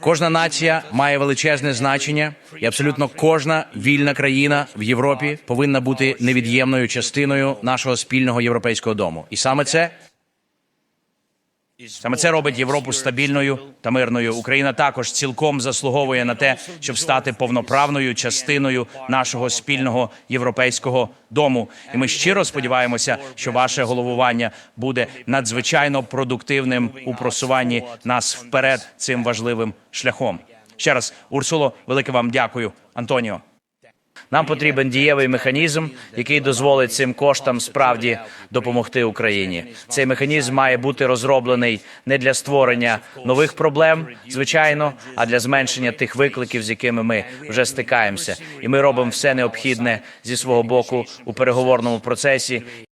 Кожна нація має величезне значення, і абсолютно кожна вільна країна в Європі повинна бути невід'ємною частиною нашого спільного європейського дому. І саме це саме це робить Європу стабільною та мирною. Україна також цілком заслуговує на те, щоб стати повноправною частиною нашого спільного європейського дому. І ми щиро сподіваємося, що ваше головування буде надзвичайно продуктивним у просуванні нас вперед цим важливим шляхом. Ще раз, Урсуло, велике вам дякую, Антоніо. Нам потрібен дієвий механізм, який дозволить цим коштам справді допомогти Україні. Цей механізм має бути розроблений не для створення нових проблем, звичайно, а для зменшення тих викликів, з якими ми вже стикаємося. І ми робимо все необхідне зі свого боку у переговорному процесі.